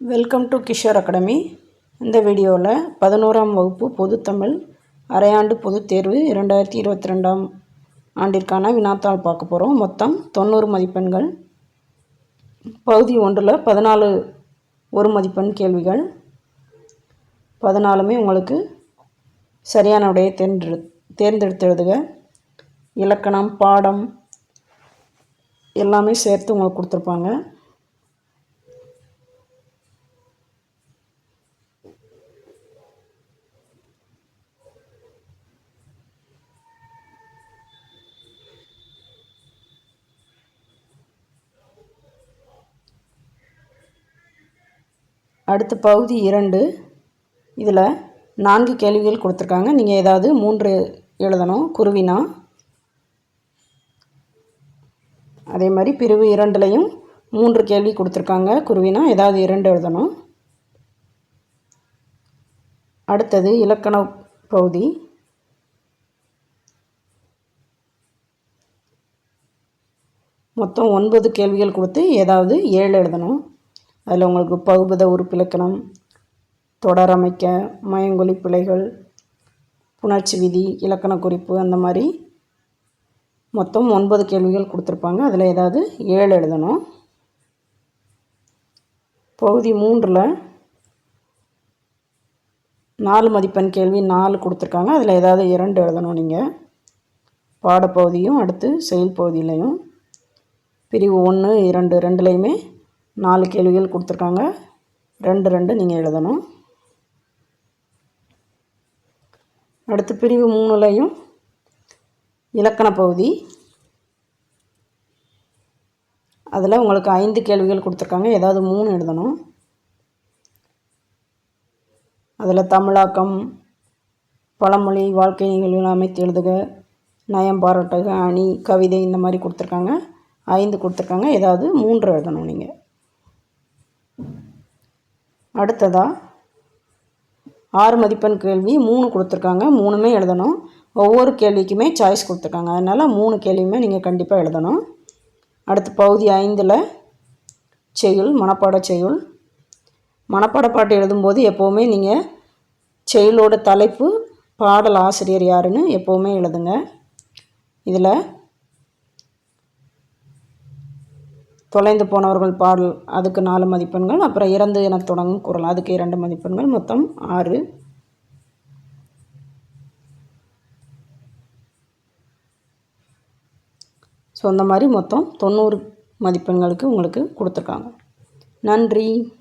Welcome to Kishore academy இந்த வீடியோவில் பதினோராம் வகுப்பு பொதுத்தமிழ் அரையாண்டு பொதுத் தேர்வு இரண்டாயிரத்தி இருபத்தி ரெண்டாம் ஆண்டிற்கான வினாத்தாள் பார்க்க போகிறோம் மொத்தம் தொண்ணூறு மதிப்பெண்கள். பகுதி ஒன்றில் பதினாலு ஒரு மதிப்பெண் கேள்விகள். பதினாலுமே உங்களுக்கு சரியான விடையை தேர்ந்தெடு தேர்ந்தெடுத்து எழுதுக. இலக்கணம் பாடம் எல்லாமே சேர்த்து உங்களுக்கு கொடுத்துருப்பாங்க. அடுத்து பகுதி இரண்டு. இதில் நான்கு கேள்விகள் கொடுத்துருக்காங்க. நீங்கள் ஏதாவது மூன்று எழுதணும். குருவினா? அதே மாதிரி பிரிவு இரண்டுலேயும் மூன்று கேள்வி கொடுத்துருக்காங்க. குருவினா ஏதாவது இரண்டு எழுதணும். அடுத்தது இலக்கண பகுதி. மொத்தம் ஒன்பது கேள்விகள் கொடுத்து ஏதாவது ஏழு எழுதணும். அதில் உங்களுக்கு பகுபத உறுப்பிலக்கணம் தொடரமைக்க மயங்கொலி பிழைகள் புணர்ச்சி விதி இலக்கண குறிப்பு அந்த மாதிரி மொத்தம் ஒன்பது கேள்விகள் கொடுத்துருப்பாங்க. அதில் ஏதாவது ஏழு எழுதணும். பகுதி மூன்றில் நாலு மதிப்பெண் கேள்வி நாலு கொடுத்துருக்காங்க. அதில் ஏதாவது இரண்டு எழுதணும் நீங்கள். பாடப்பகுதியும் அடுத்து செயல் பகுதியிலையும். பிரிவு ஒன்று இரண்டு ரெண்டுலேயுமே நாலு கேள்விகள் கொடுத்துருக்காங்க. ரெண்டு ரெண்டு நீங்கள் எழுதணும். அடுத்து பிரிவு மூணுலையும் இலக்கண பகுதி. அதில் உங்களுக்கு ஐந்து கேள்விகள் கொடுத்துருக்காங்க. ஏதாவது மூணு எழுதணும். அதில் தமிழாக்கம் பழமொழி வாழ்க்கை நிகழ்வுகள் அமைத்து எழுதுக நயம் பாராட்டுக அணி கவிதை இந்த மாதிரி கொடுத்துருக்காங்க. ஐந்து கொடுத்துருக்காங்க. ஏதாவது மூன்று எழுதணும் நீங்கள் அடுத்ததாக ஆறு மதிப்பெண் கேள்வி மூணு கொடுத்துருக்காங்க மூணுமே எழுதணும். ஒவ்வொரு கேள்விக்குமே சாய்ஸ் கொடுத்துருக்காங்க. அதனால் மூணு கேள்வியுமே நீங்கள் கண்டிப்பாக எழுதணும். அடுத்து பகுதி ஐந்தில் செயல் மனப்பாட செயல் மனப்பாட பாட்டு எழுதும்போது எப்போவுமே நீங்கள் செயலோட தலைப்பு பாடல் ஆசிரியர் யாருன்னு எப்போவுமே எழுதுங்க. இதில் தொலைந்து போனவர்கள் பாடல் அதுக்கு நாலு மதிப்பெண்கள் அப்புறம் இறந்து என தொடங்கும் குரல் அதுக்கு இரண்டு மதிப்பெண்கள் மொத்தம் ஆறு. ஸோ அந்த மாதிரி மொத்தம் தொண்ணூறு மதிப்பெண்களுக்கு உங்களுக்கு கொடுத்துருக்காங்க. நன்றி.